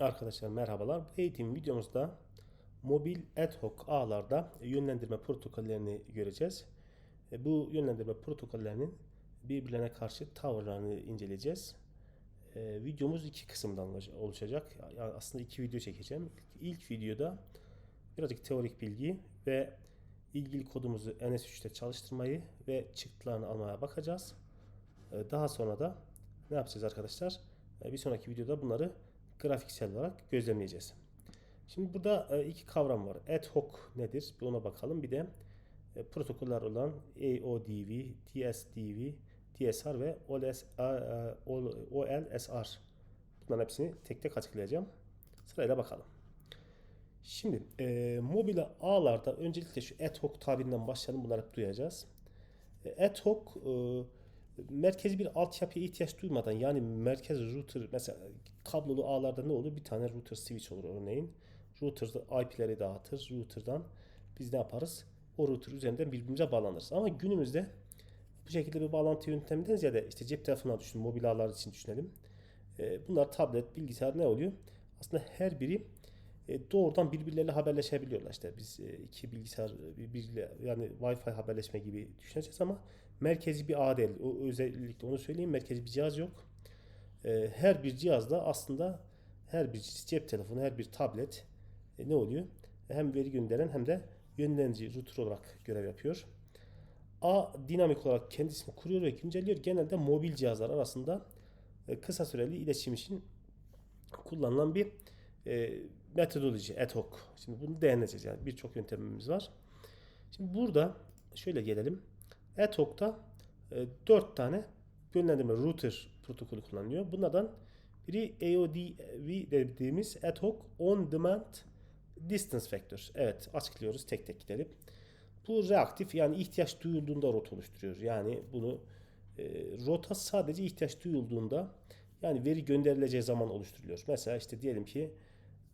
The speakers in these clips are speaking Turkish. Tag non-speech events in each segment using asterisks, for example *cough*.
Arkadaşlar merhabalar. Bu eğitim videomuzda mobil ad hoc ağlarda yönlendirme protokollerini göreceğiz. E, Bu yönlendirme protokollerinin birbirlerine karşı tavırlarını inceleyeceğiz. E, Videomuz iki kısımdan oluş- oluşacak. Aslında iki video çekeceğim. İlk videoda birazcık teorik bilgi ve ilgili kodumuzu NS3'te çalıştırmayı ve çıktılarını almaya bakacağız. E, Daha sonra da ne yapacağız arkadaşlar? Bir sonraki videoda bunları grafiksel olarak gözlemleyeceğiz. Şimdi burada e, iki kavram var. Ad hoc nedir? Bir ona bakalım. Bir de e, protokoller olan AODV, TSDV, TSR ve OLS, OLSR. Bunların hepsini tek tek açıklayacağım. Sırayla bakalım. Şimdi e, mobil ağlarda öncelikle şu ad hoc tabirinden başlayalım. Bunları hep duyacağız. E, ad hoc e, merkezi bir altyapıya ihtiyaç duymadan yani merkez router mesela kablolu ağlarda ne olur? Bir tane router switch olur örneğin. Router IP'leri dağıtır. Router'dan biz ne yaparız? O router üzerinden birbirimize bağlanırız. Ama günümüzde bu şekilde bir bağlantı yönteminden ziyade işte cep telefonuna düşün, mobil ağlar için düşünelim. E, bunlar tablet, bilgisayar ne oluyor? Aslında her biri e, doğrudan birbirleriyle haberleşebiliyorlar. İşte biz e, iki bilgisayar birbiriyle yani Wi-Fi haberleşme gibi düşüneceğiz ama merkezi bir ağ değil. O özellikle onu söyleyeyim. Merkezi bir cihaz yok. E, Her bir cihazda aslında her bir cep telefonu, her bir tablet e, ne oluyor? Hem veri gönderen hem de yönlendirici router olarak görev yapıyor. A dinamik olarak kendisini kuruyor ve güncelliyor. Genelde mobil cihazlar arasında e, kısa süreli iletişim için kullanılan bir e, metodoloji ad hoc. Şimdi bunu değineceğiz yani birçok yöntemimiz var. Şimdi burada şöyle gelelim. Ad hoc'ta e, 4 tane yönlendirme router protokolü kullanılıyor. Bunlardan biri AODV dediğimiz ad hoc on demand distance factor. Evet açıklıyoruz tek tek gidelim. Bu reaktif yani ihtiyaç duyulduğunda rota oluşturuyor. Yani bunu e, rota sadece ihtiyaç duyulduğunda yani veri gönderileceği zaman oluşturuluyor. Mesela işte diyelim ki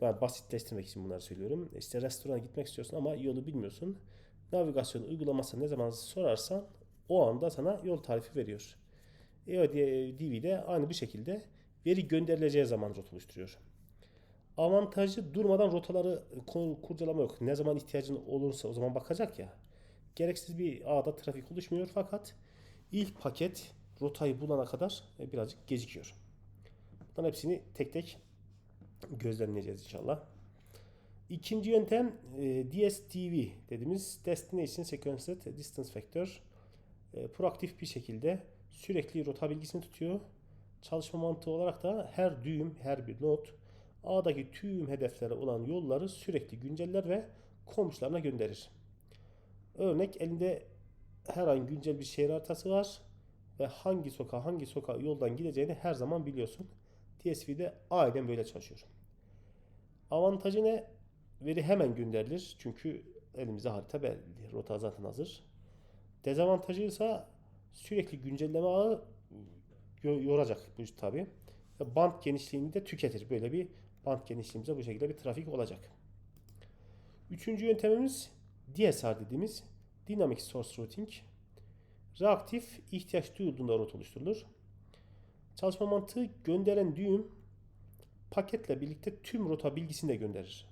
ben basitleştirmek için bunları söylüyorum. İşte restorana gitmek istiyorsun ama yolu bilmiyorsun. Navigasyon uygulaması ne zaman sorarsan o anda sana yol tarifi veriyor. EODV de aynı bu şekilde veri gönderileceği zaman rota oluşturuyor. Avantajı durmadan rotaları kur- kurcalama yok. Ne zaman ihtiyacın olursa o zaman bakacak ya. Gereksiz bir ağda trafik oluşmuyor fakat ilk paket rotayı bulana kadar e, birazcık gecikiyor. Bunların hepsini tek tek gözlemleyeceğiz inşallah. İkinci yöntem e, DSTV dediğimiz Destination Sequenced Distance Factor. E, proaktif bir şekilde sürekli rota bilgisini tutuyor. Çalışma mantığı olarak da her düğüm, her bir not ağdaki tüm hedeflere olan yolları sürekli günceller ve komşularına gönderir. Örnek elinde her an güncel bir şehir haritası var ve hangi sokağa hangi sokağa yoldan gideceğini her zaman biliyorsun. TSV'de aynen böyle çalışıyor. Avantajı ne? Veri hemen gönderilir. Çünkü elimizde harita belli. Rota zaten hazır. Dezavantajı ise sürekli güncelleme ağı yo- yoracak bu tabi. Band genişliğini de tüketir. Böyle bir band genişliğimize bu şekilde bir trafik olacak. Üçüncü yöntemimiz DSR dediğimiz Dynamic Source Routing. Reaktif ihtiyaç duyulduğunda rota oluşturulur. Çalışma mantığı gönderen düğüm paketle birlikte tüm rota bilgisini de gönderir.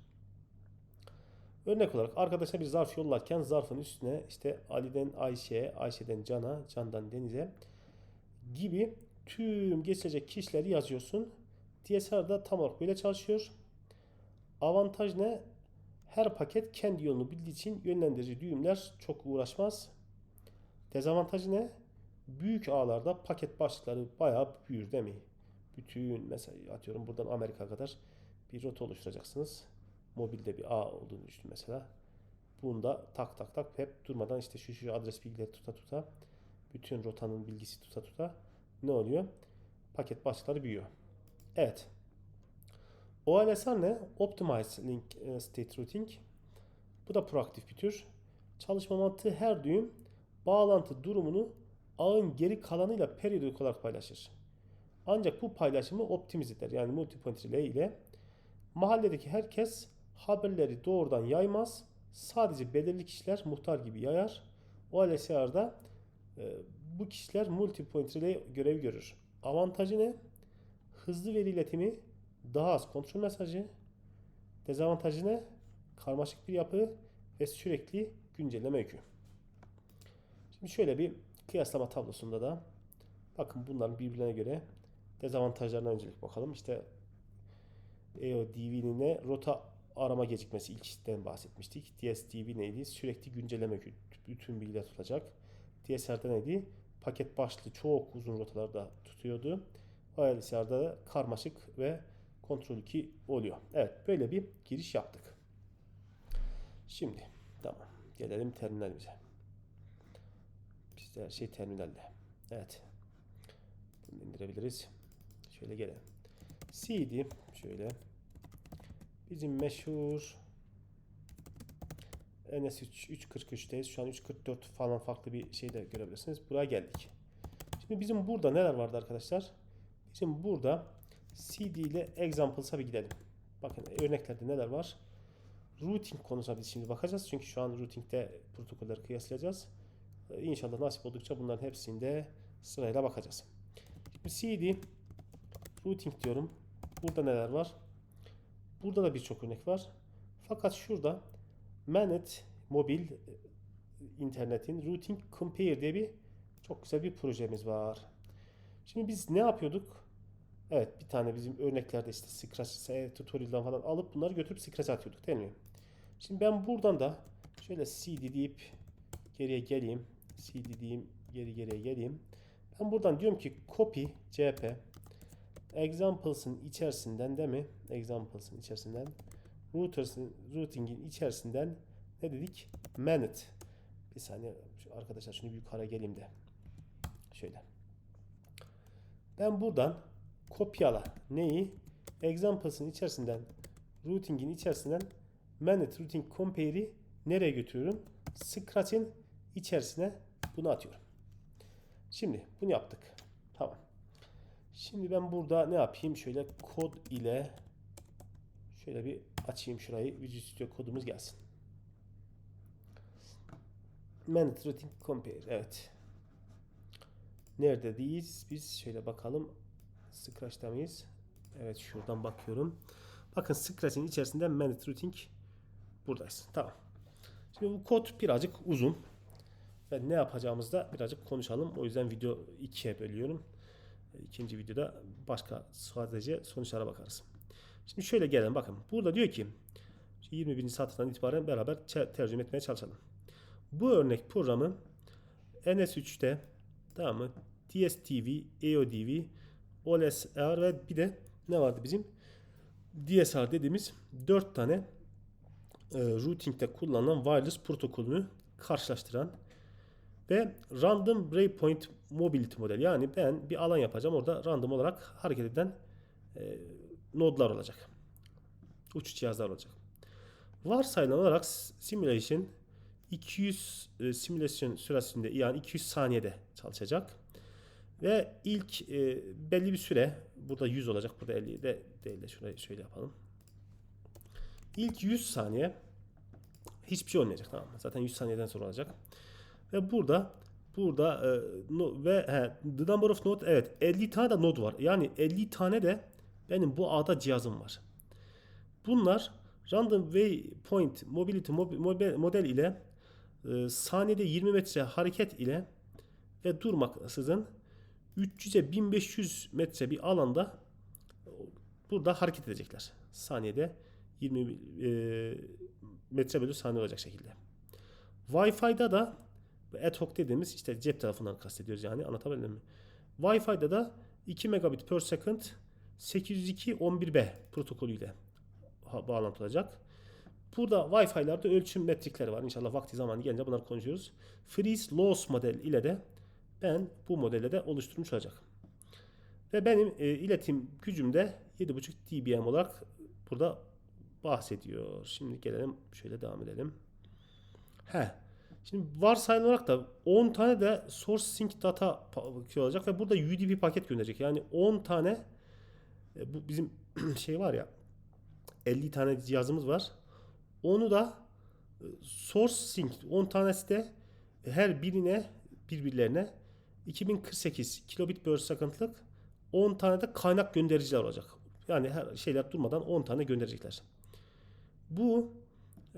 Örnek olarak arkadaşa bir zarf yollarken zarfın üstüne işte Ali'den Ayşe'ye, Ayşe'den Can'a, Can'dan Deniz'e gibi tüm geçilecek kişileri yazıyorsun. DSR da tam olarak böyle çalışıyor. Avantaj ne? Her paket kendi yolunu bildiği için yönlendirici düğümler çok uğraşmaz. Dezavantajı ne? Büyük ağlarda paket başlıkları bayağı büyür değil mi? Bütün mesela atıyorum buradan Amerika kadar bir rota oluşturacaksınız. Mobilde bir ağ olduğunu düşün mesela. Bunda tak tak tak hep durmadan işte şu şu adres bilgileri tuta tuta bütün rotanın bilgisi tuta tuta ne oluyor? Paket başlıkları büyüyor. Evet. OLSR ne? Optimized Link State Routing. Bu da proaktif bir tür. Çalışma mantığı her düğüm bağlantı durumunu ağın geri kalanıyla periyodik olarak paylaşır. Ancak bu paylaşımı optimize eder. Yani multipoint relay ile mahalledeki herkes haberleri doğrudan yaymaz. Sadece belirli kişiler muhtar gibi yayar. OLSR'da e, bu kişiler multipoint relay görevi görür. Avantajı ne? Hızlı veri iletimi Daha az kontrol mesajı. Dezavantajı ne? Karmaşık bir yapı ve sürekli güncelleme yükü. Şimdi şöyle bir kıyaslama tablosunda da bakın bunların birbirine göre dezavantajlarına öncelik bakalım. İşte EODV'nin? Rota arama gecikmesi ilk işten bahsetmiştik. DSDV neydi? Sürekli güncelleme. Bütün bilgiler tutacak. DSR'da neydi? Paket başlı çok uzun rotalarda tutuyordu. OLSR'da da karmaşık ve kontrol 2 oluyor. Evet böyle bir giriş yaptık. Şimdi tamam gelelim terminalimize. Bizde her şey terminalde. Evet. Bunu indirebiliriz. Şöyle gelelim. CD şöyle bizim meşhur NS3 343'teyiz. Şu an 344 falan farklı bir şey de görebilirsiniz. Buraya geldik. Şimdi bizim burada neler vardı arkadaşlar? Bizim burada CD ile examples'a bir gidelim. Bakın örneklerde neler var? Routing konusuna biz şimdi bakacağız. Çünkü şu an routing'de protokolleri kıyaslayacağız. Ee, İnşallah nasip oldukça bunların hepsinde sırayla bakacağız. Şimdi CD routing diyorum. Burada neler var? Burada da birçok örnek var. Fakat şurada Manet mobil e, internetin routing compare diye bir çok güzel bir projemiz var. Şimdi biz ne yapıyorduk? Evet bir tane bizim örneklerde işte Scratch tutorial'dan falan alıp bunları götürüp Scratch'a atıyorduk değil mi? Şimdi ben buradan da şöyle cd deyip geriye geleyim. cd diyeyim geri geriye geleyim. Ben buradan diyorum ki copy cp examples'ın içerisinden değil mi? Examples'ın içerisinden routers'ın routing'in içerisinden ne dedik? Manet. Bir saniye arkadaşlar şunu bir yukarı geleyim de. Şöyle. Ben buradan kopyala neyi? Examples'ın içerisinden routing'in içerisinden Manet routing compare'i nereye götürüyorum? Scratch'in içerisine bunu atıyorum. Şimdi bunu yaptık. Şimdi ben burada ne yapayım? Şöyle kod ile şöyle bir açayım şurayı. Visual Studio kodumuz gelsin. Manet routing compare. Evet. Neredeyiz? Biz şöyle bakalım. Scratch'ta mıyız? Evet şuradan bakıyorum. Bakın Scratch'in içerisinde Manet routing buradayız. Tamam. Şimdi bu kod birazcık uzun. Ve ne yapacağımızı da birazcık konuşalım. O yüzden video ikiye bölüyorum. İkinci videoda başka sadece sonuçlara bakarız. Şimdi şöyle gelelim bakın. Burada diyor ki 21. satırdan itibaren beraber tercüme etmeye çalışalım. Bu örnek programı NS3'te tamam mı? DSTV, EODV, OLSR ve bir de ne vardı bizim? DSR dediğimiz 4 tane e, routing'de kullanılan wireless protokolünü karşılaştıran ve random breakpoint mobility model yani ben bir alan yapacağım orada random olarak hareket eden e, nodlar olacak. Uç cihazlar olacak. Varsayılan olarak simulation 200 e, simülasyon süresinde yani 200 saniyede çalışacak. Ve ilk e, belli bir süre burada 100 olacak burada 50 de değil de şurayı şöyle yapalım. İlk 100 saniye hiçbir şey olmayacak tamam mı? Zaten 100 saniyeden sonra olacak. Ve burada burada e, no, ve he, the number of node evet 50 tane de node var. Yani 50 tane de benim bu ağda cihazım var. Bunlar random waypoint mobility model ile e, saniyede 20 metre hareket ile ve durmaksızın 300'e 1500 metre bir alanda burada hareket edecekler. Saniyede 20 e, metre bölü saniye olacak şekilde. Wi-Fi'da da ad hoc dediğimiz işte cep telefonundan kastediyoruz yani anlatabildim mi? Wi-Fi'da da 2 megabit per second 802.11b protokolüyle bağlantı olacak. Burada Wi-Fi'larda ölçüm metrikleri var. İnşallah vakti zamanı gelince bunları konuşuyoruz. Freeze Loss model ile de ben bu modelle de oluşturmuş olacak. Ve benim e, iletim gücüm de 7.5 dBm olarak burada bahsediyor. Şimdi gelelim şöyle devam edelim. He. Şimdi varsayılan olarak da 10 tane de source sync data şey olacak ve burada UDP paket gönderecek. Yani 10 tane e, bu bizim *clears throat* şey var ya 50 tane cihazımız var. Onu da e, source sync 10 tanesi de her birine birbirlerine 2048 kilobit per second'lık 10 tane de kaynak göndericiler olacak. Yani her şeyler durmadan 10 tane gönderecekler. Bu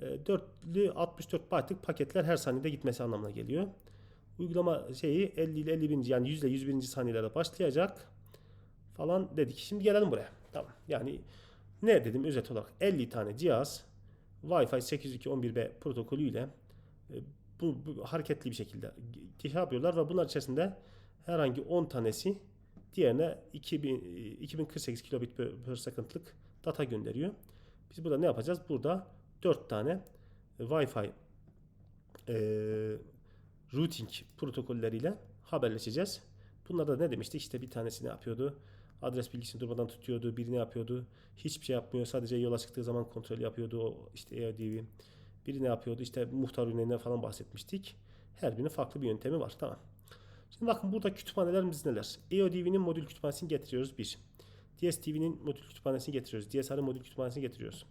dörtlü 64 byte'lık paketler her saniyede gitmesi anlamına geliyor. Uygulama şeyi 50 ile 50 yani 100 ile 101. saniyelerde başlayacak falan dedik. Şimdi gelelim buraya. Tamam. Yani ne dedim özet olarak 50 tane cihaz Wi-Fi 802.11b protokolüyle e, bu, bu hareketli bir şekilde şey yapıyorlar ve bunlar içerisinde herhangi 10 tanesi diğerine 2000, e, 2048 kilobit per, per second'lık data gönderiyor. Biz burada ne yapacağız? Burada 4 tane e, Wi-Fi e, routing protokolleriyle haberleşeceğiz. Bunlarda ne demiştik? İşte bir tanesi ne yapıyordu? Adres bilgisini durmadan tutuyordu. Biri ne yapıyordu? Hiçbir şey yapmıyor. Sadece yola çıktığı zaman kontrol yapıyordu. O işte EODV. Biri ne yapıyordu? İşte muhtar ürünlerinden falan bahsetmiştik. Her birinin farklı bir yöntemi var. Tamam. Şimdi bakın burada kütüphanelerimiz neler? EODV'nin modül kütüphanesini getiriyoruz. Bir. DSTV'nin modül kütüphanesini getiriyoruz. DSR'ın modül kütüphanesini getiriyoruz.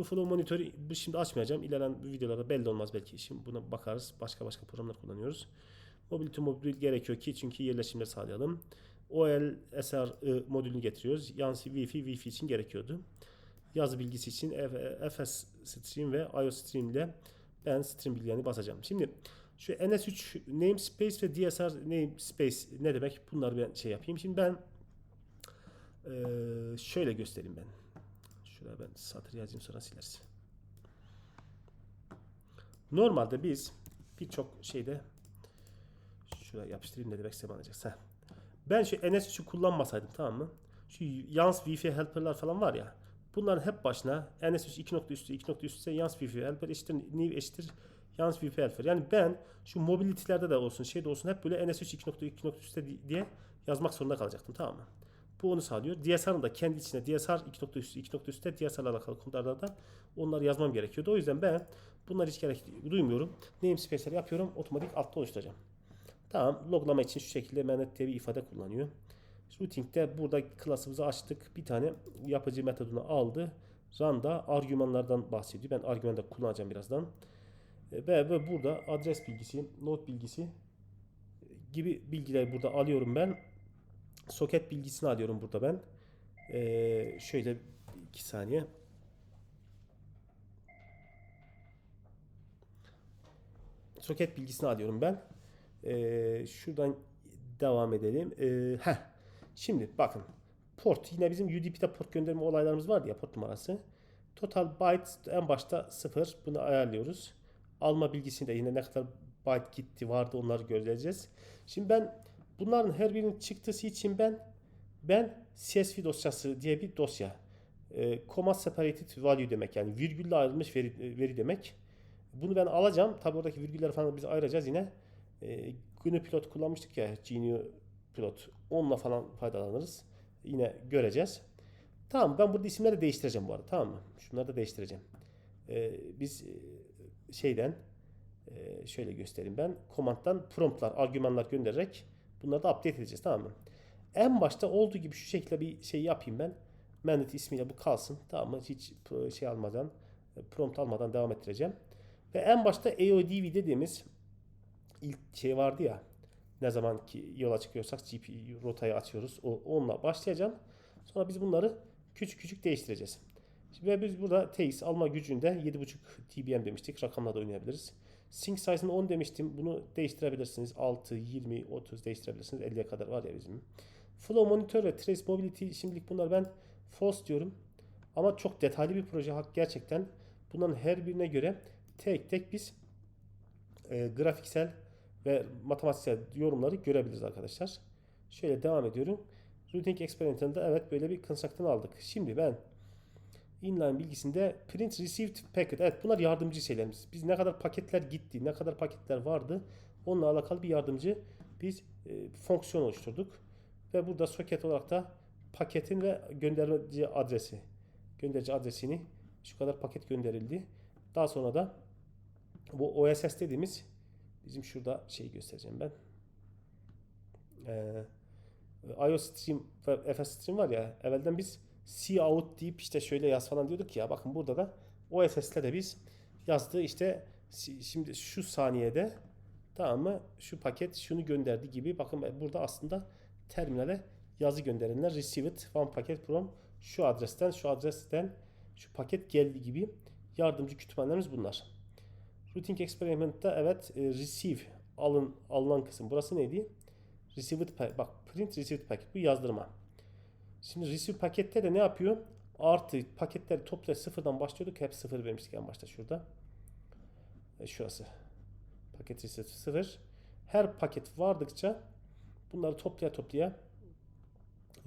Bu flow monitörü bu şimdi açmayacağım. İlerleyen videolarda belli olmaz belki. Şimdi buna bakarız. Başka başka programlar kullanıyoruz. Mobility mobil gerekiyor ki çünkü yerleşimleri sağlayalım. OLSR modülünü getiriyoruz. Yansı Wi-Fi, Wi-Fi için gerekiyordu. Yazı bilgisi için FS Stream ve IO Stream ile ben Stream bilgilerini basacağım. Şimdi şu NS3 namespace ve DSR namespace ne demek? Bunları ben şey yapayım. Şimdi ben şöyle göstereyim ben. Şuraya ben satır yazayım sonra silersin. Normalde biz birçok şeyde şuraya yapıştırayım ne demek size anlayacak. Ben şu NS3'ü kullanmasaydım tamam mı? Şu Yans Wi-Fi helper'lar falan var ya. Bunların hep başına NS3 2 nokta üstü 2 nokta üstü Yans Wi-Fi helper eşittir new eşittir Yans Wi-Fi helper. Yani ben şu mobilitylerde de olsun şeyde olsun hep böyle NS3 2 nokta 2 nokta üstü diye yazmak zorunda kalacaktım tamam mı? Bu onu sağlıyor. DSR'ın da kendi içine DSR 2.3 2.3'te DSR'la alakalı konularda da onları yazmam gerekiyordu. O yüzden ben bunlar hiç gerek duymuyorum. Namespace'leri yapıyorum. Otomatik altta oluşturacağım. Tamam. Loglama için şu şekilde manet diye bir ifade kullanıyor. Routing'de burada klasımızı açtık. Bir tane yapıcı metodunu aldı. Run'da argümanlardan bahsediyor. Ben argümanda kullanacağım birazdan. E, ve, ve burada adres bilgisi, not bilgisi gibi bilgiler burada alıyorum ben soket bilgisini alıyorum burada ben. Ee, şöyle iki saniye. Soket bilgisini alıyorum ben. Ee, şuradan devam edelim. Ee, heh. Şimdi bakın. Port. Yine bizim UDP'de port gönderme olaylarımız vardı ya port numarası. Total byte en başta 0. Bunu ayarlıyoruz. Alma bilgisini de yine ne kadar byte gitti vardı onları göreceğiz. Şimdi ben Bunların her birinin çıktısı için ben ben CSV dosyası diye bir dosya. E, comma separated value demek yani virgülle ayrılmış veri, veri demek. Bunu ben alacağım. Tabi oradaki virgüller falan biz ayıracağız yine. E, GNU Pilot kullanmıştık ya GNU Pilot. Onunla falan faydalanırız. Yine göreceğiz. Tamam ben burada isimleri de değiştireceğim bu arada. Tamam mı? Şunları da değiştireceğim. E, biz şeyden e, şöyle göstereyim ben. Command'dan promptlar, argümanlar göndererek Bunları da update edeceğiz tamam mı? En başta olduğu gibi şu şekilde bir şey yapayım ben. Mandat ismiyle bu kalsın. Tamam mı? Hiç şey almadan, prompt almadan devam ettireceğim. Ve en başta AODV dediğimiz ilk şey vardı ya. Ne zaman ki yola çıkıyorsak GPU rotayı açıyoruz. O, onunla başlayacağım. Sonra biz bunları küçük küçük değiştireceğiz. Şimdi biz burada TX alma gücünde 7.5 dBm demiştik. Rakamla da oynayabiliriz. Sync size'ını 10 demiştim. Bunu değiştirebilirsiniz. 6, 20, 30 değiştirebilirsiniz. 50'ye kadar var ya bizim. Flow Monitor ve Trace Mobility şimdilik bunlar ben false diyorum. Ama çok detaylı bir proje hak gerçekten. Bunların her birine göre tek tek biz e, grafiksel ve matematiksel yorumları görebiliriz arkadaşlar. Şöyle devam ediyorum. Routing Experimental'da evet böyle bir construct'ını aldık. Şimdi ben inline bilgisinde print received packet. Evet bunlar yardımcı şeylerimiz. Biz ne kadar paketler gitti, ne kadar paketler vardı onunla alakalı bir yardımcı biz e, fonksiyon oluşturduk. Ve burada soket olarak da paketin ve gönderici adresi gönderici adresini şu kadar paket gönderildi. Daha sonra da bu OSS dediğimiz bizim şurada şey göstereceğim ben. Ee, IO stream ve FS stream var ya evvelden biz C out deyip işte şöyle yaz falan diyorduk ya. Bakın burada da OSS'te de biz yazdığı işte şimdi şu saniyede tamam mı? Şu paket şunu gönderdi gibi. Bakın burada aslında terminale yazı gönderenler received one packet from şu adresten şu adresten şu paket geldi gibi yardımcı kütüphanelerimiz bunlar. Routing experiment'ta evet e, receive alın alınan kısım. Burası neydi? Received. Bak print received packet. Bu yazdırma. Şimdi receive pakette de ne yapıyor? Artı paketleri topla sıfırdan başlıyorduk. Hep sıfır vermiştik en başta şurada. E, şurası. Paket receive sıfır. Her paket vardıkça bunları toplaya toplaya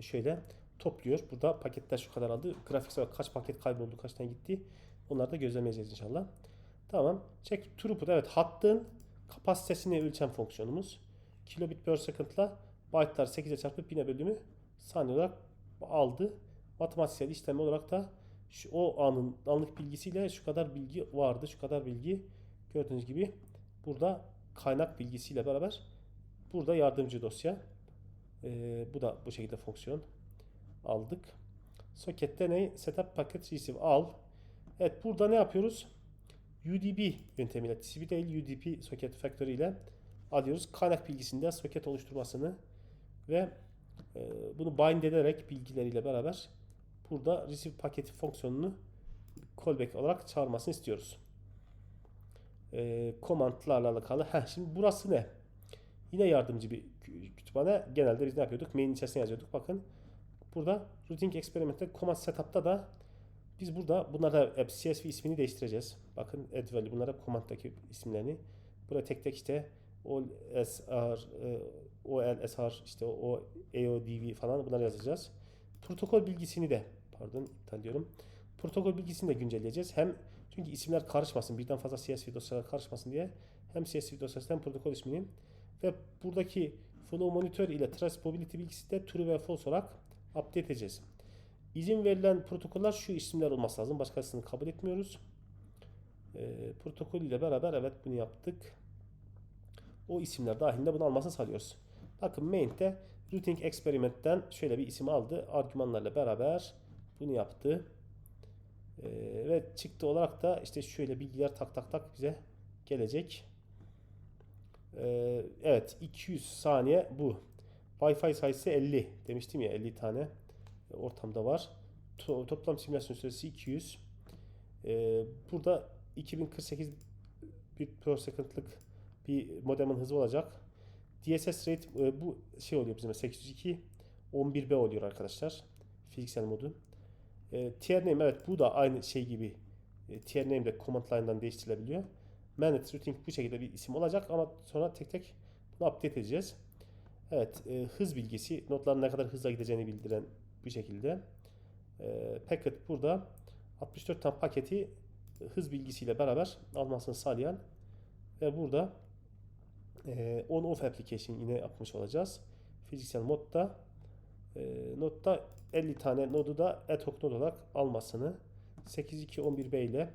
şöyle topluyor. Burada paketler şu kadar aldı. Grafiksel olarak kaç paket kayboldu, kaç tane gitti. Onları da gözlemleyeceğiz inşallah. Tamam. Check throughput. Evet hattın kapasitesini ölçen fonksiyonumuz. Kilobit per second'la byte'lar 8'e çarpıp 1000'e bölümü saniye olarak aldı. Matematiksel işlem olarak da şu, o anın anlık bilgisiyle şu kadar bilgi vardı. Şu kadar bilgi gördüğünüz gibi burada kaynak bilgisiyle beraber burada yardımcı dosya. Ee, bu da bu şekilde fonksiyon aldık. Sokette ne? Setup packet receive al. Evet burada ne yapıyoruz? UDP yöntemiyle TCP değil UDP soket factory ile alıyoruz. Kaynak bilgisinde soket oluşturmasını ve bunu bind ederek bilgileriyle beraber burada receive paketi fonksiyonunu callback olarak çağırmasını istiyoruz. E, commandlarla alakalı. Heh, şimdi burası ne? Yine yardımcı bir kütüphane. Genelde biz ne yapıyorduk? Main içerisine yazıyorduk. Bakın burada routing experiment'te command setup'ta da biz burada bunlarda hep CSV ismini değiştireceğiz. Bakın add value bunlar hep command'daki isimlerini. Burada tek tek işte OLSR, e, OLSR işte o AODV falan bunları yazacağız. Protokol bilgisini de pardon iptal diyorum. Protokol bilgisini de güncelleyeceğiz. Hem çünkü isimler karışmasın, birden fazla CSV dosyalar karışmasın diye hem CSV dosyası hem protokol ismini ve buradaki flow monitor ile traceability bilgisi de true ve false olarak update edeceğiz. İzin verilen protokoller şu isimler olması lazım. Başkasını kabul etmiyoruz. E, protokol ile beraber evet bunu yaptık. O isimler dahilinde bunu almasını sağlıyoruz. Bakın main'te routing experiment'ten şöyle bir isim aldı. Argümanlarla beraber bunu yaptı. E, ve çıktı olarak da işte şöyle bilgiler tak tak tak bize gelecek. E, evet 200 saniye bu. Wi-Fi sayısı 50 demiştim ya 50 tane ortamda var. To toplam simülasyon süresi 200. Ee, burada 2048 bit per second'lık bir modemin hızı olacak. DSS rate e, bu şey oluyor bizim 802 11B oluyor arkadaşlar. Fiziksel modu. E, tier name evet bu da aynı şey gibi. E, tier name de command line'dan değiştirilebiliyor. Managed routing bu şekilde bir isim olacak ama sonra tek tek bunu update edeceğiz. Evet, e, hız bilgisi, notların ne kadar hızla gideceğini bildiren bu şekilde. E, packet burada 64 tane paketi hız bilgisiyle beraber almasını sağlayan ve burada e, on off application yine yapmış olacağız. Fiziksel modda e, notta 50 tane nodu da ad hoc nod olarak almasını 8211B ile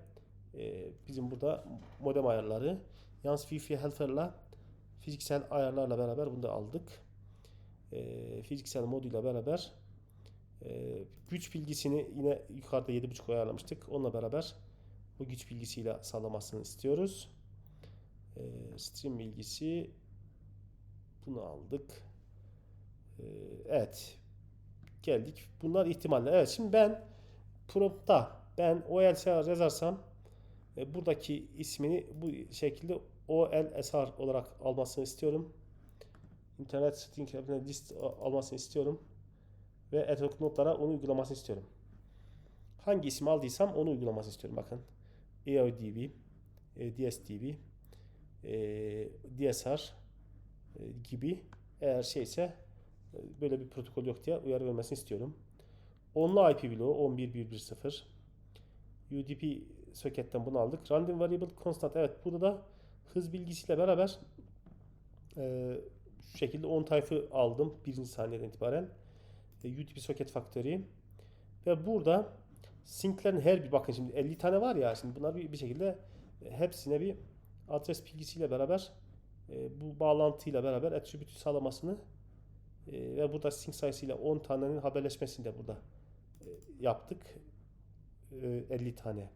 e, bizim burada modem ayarları yalnız Wi-Fi helper'la fiziksel ayarlarla beraber bunu da aldık. E, fiziksel moduyla beraber e, güç bilgisini yine yukarıda 7.5 ayarlamıştık. Onunla beraber bu güç bilgisiyle sağlamasını istiyoruz. E, stream bilgisi bunu aldık. E, evet. Geldik. Bunlar ihtimaller. Evet şimdi ben prompt'ta ben OLSR yazarsam e, buradaki ismini bu şekilde OLSR olarak almasını istiyorum. İnternet string list almasını istiyorum ve hoc notlara onu uygulamasını istiyorum. Hangi isim aldıysam onu uygulamasını istiyorum. Bakın AODB, DSDB, e, DSR e, gibi eğer şeyse böyle bir protokol yok diye uyarı vermesini istiyorum. Onlu IP bloğu 11110 UDP soketten bunu aldık. Random variable constant evet burada da hız bilgisiyle beraber e, şu şekilde 10 tayfı aldım birinci saniyeden itibaren. UDP soket factory ve burada sinklerin her bir bakın şimdi 50 tane var ya şimdi bunlar bir, bir şekilde hepsine bir adres bilgisiyle beraber e, bu bağlantıyla beraber attribute sağlamasını e, ve burada sync sayısıyla 10 tanenin haberleşmesini de burada e, yaptık. E, 50 tane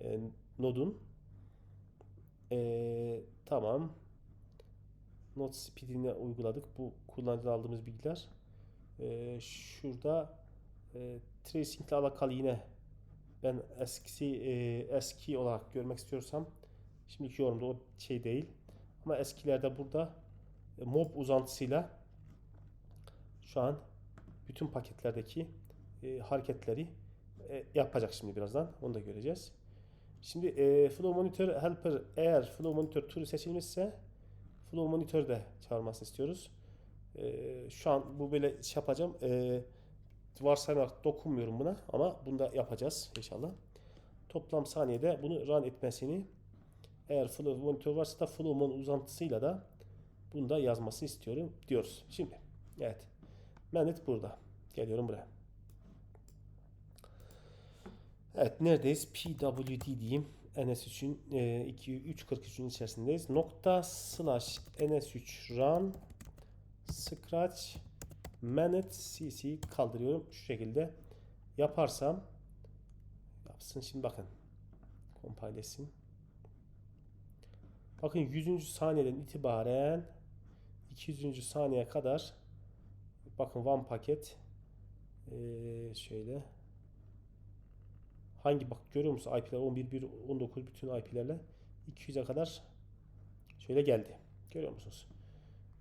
e, nodun. E, tamam. Node speed'ini uyguladık. Bu kullanıcıdan aldığımız bilgiler. E, şurada e, tracing ile alakalı yine ben eskisi e, eski olarak görmek istiyorsam şimdiki yorumda o şey değil. Ama eskilerde burada e, mob uzantısıyla şu an bütün paketlerdeki e, hareketleri e, yapacak şimdi birazdan. Onu da göreceğiz. Şimdi e, Flow Monitor Helper eğer Flow Monitor türü seçilmişse Flow Monitor de çağırmasını istiyoruz. E, şu an bu böyle şey yapacağım. E, varsayılarak dokunmuyorum buna ama bunu da yapacağız inşallah. Toplam saniyede bunu run etmesini eğer Flow Monitor varsa da Flow'un uzantısıyla da bunu da yazmasını istiyorum diyoruz. Şimdi evet. Manet burada. Geliyorum buraya. Evet neredeyiz? PWD diyeyim. NS3'ün e, 2 3.43'ün içerisindeyiz. Nokta slash NS3 run scratch manet cc kaldırıyorum. Şu şekilde yaparsam yapsın. Şimdi bakın. Compile etsin. Bakın 100. saniyeden itibaren 200. saniye kadar bakın one paket ee, şöyle hangi bak görüyor musun IP'ler 11 1 19 bütün IP'lerle 200'e kadar şöyle geldi. Görüyor musunuz?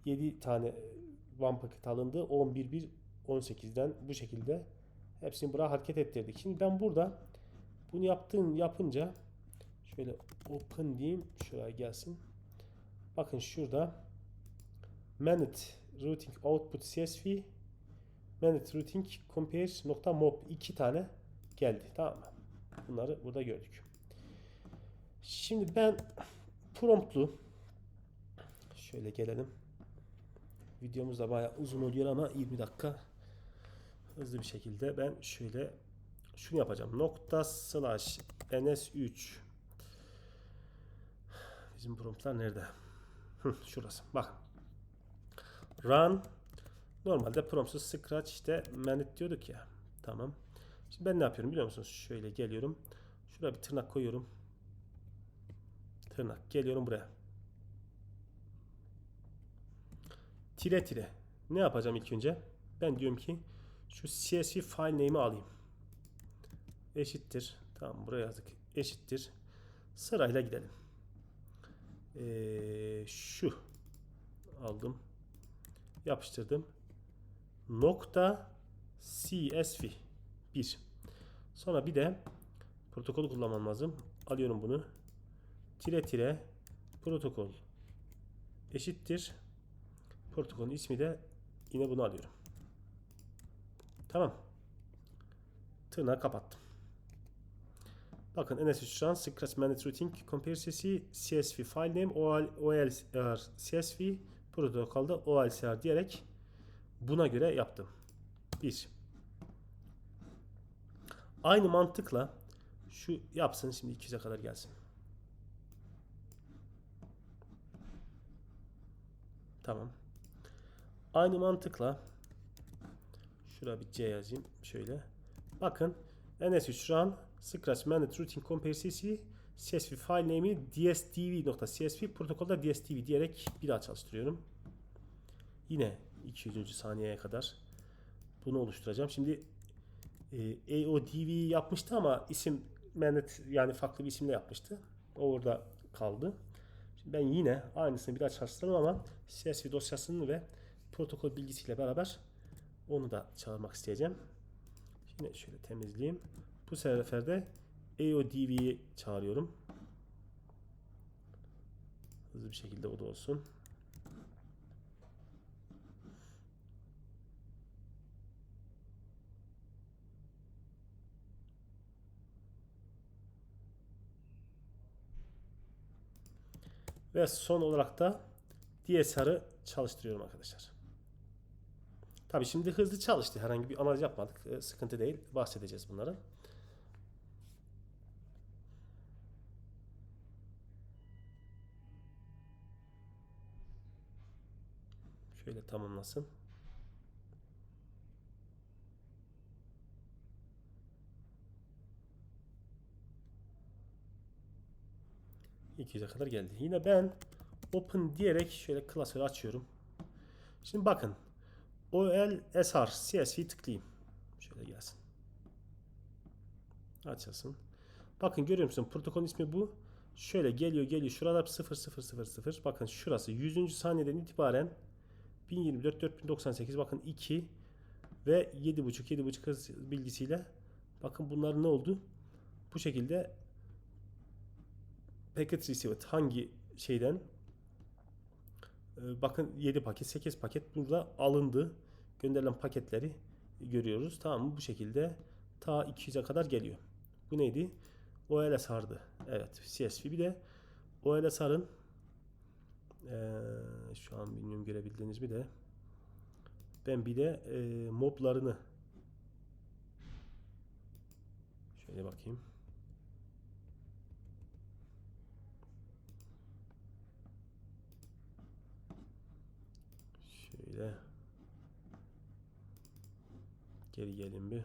7 tane one paket alındı. 11 1 18'den bu şekilde hepsini buraya hareket ettirdik. Şimdi ben burada bunu yaptığın yapınca şöyle open diyeyim şuraya gelsin. Bakın şurada manage routing output csv manage routing compare nokta mob iki tane geldi. Tamam mı? Bunları burada gördük. Şimdi ben promptlu şöyle gelelim. Videomuz da bayağı uzun oluyor ama 20 dakika hızlı bir şekilde ben şöyle şunu yapacağım. Nokta slash ns3 bizim promptlar nerede? Şurası. Bak. Run normalde promptsuz scratch işte manit diyorduk ya. Tamam. Şimdi ben ne yapıyorum biliyor musunuz? Şöyle geliyorum. Şuraya bir tırnak koyuyorum. Tırnak. Geliyorum buraya. Tire tire. Ne yapacağım ilk önce? Ben diyorum ki şu CSV file name'i alayım. Eşittir. Tamam buraya yazdık. Eşittir. Sırayla gidelim. Ee, şu aldım. Yapıştırdım. Nokta CSV 1. Sonra bir de protokolü kullanmam lazım. Alıyorum bunu. Tire tire protokol eşittir. Protokolün ismi de yine bunu alıyorum. Tamam. Tırnağı kapattım. Bakın NS3 run scratch manage routing compare CSV CSV file name OL, OLCR CSV protokolda OLCR diyerek buna göre yaptım. 1 Aynı mantıkla şu yapsın şimdi 200'e kadar gelsin. Tamam. Aynı mantıkla şuraya bir C yazayım şöyle. Bakın ns3 run scratch manage routing compare cc csv file name'i dsdv.csv protokolda dsdv diyerek bir daha çalıştırıyorum. Yine 200. saniyeye kadar bunu oluşturacağım. Şimdi e, AODV yapmıştı ama isim Manet yani farklı bir isimle yapmıştı. O orada kaldı. Şimdi ben yine aynısını bir daha çalıştırdım ama CSV dosyasını ve protokol bilgisiyle beraber onu da çağırmak isteyeceğim. Şimdi şöyle temizleyeyim. Bu sefer de AODV'yi çağırıyorum. Hızlı bir şekilde o da olsun. Ve son olarak da DSR'ı çalıştırıyorum arkadaşlar. Tabi şimdi hızlı çalıştı. Herhangi bir analiz yapmadık. E, sıkıntı değil. Bahsedeceğiz bunları. Şöyle tamamlasın. %200'e kadar geldi. Yine ben open diyerek şöyle klasörü açıyorum. Şimdi bakın OL SR CSV tıklayayım. Şöyle gelsin. Açılsın. Bakın görüyor musun? Protokolün ismi bu. Şöyle geliyor geliyor. Şurada 0000. Bakın şurası 100. saniyeden itibaren 1024 4098 bakın 2 ve 7.5 7.5 hız bilgisiyle bakın bunlar ne oldu? Bu şekilde packet received hangi şeyden Ee, bakın 7 paket 8 paket burada alındı. Gönderilen paketleri görüyoruz. Tamam mı? Bu şekilde ta 200'e kadar geliyor. Bu neydi? OLS sardı. Evet CSV bir de OLS sarın ee, şu an bilmiyorum görebildiniz mi de ben bir de e, moblarını şöyle bakayım. Şöyle geri gelin bir.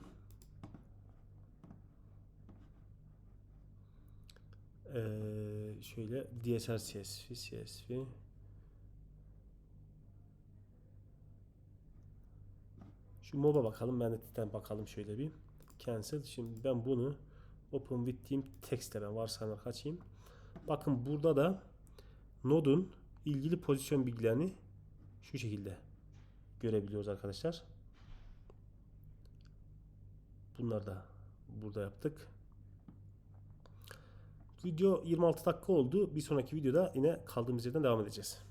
Ee, şöyle DSL CSV CSV Şu mob'a bakalım. Manet'ten bakalım şöyle bir. Cancel. Şimdi ben bunu open with team text'e ben varsayılarak açayım. Bakın burada da nodun ilgili pozisyon bilgilerini şu şekilde görebiliyoruz arkadaşlar. Bunları da burada yaptık. Video 26 dakika oldu. Bir sonraki videoda yine kaldığımız yerden devam edeceğiz.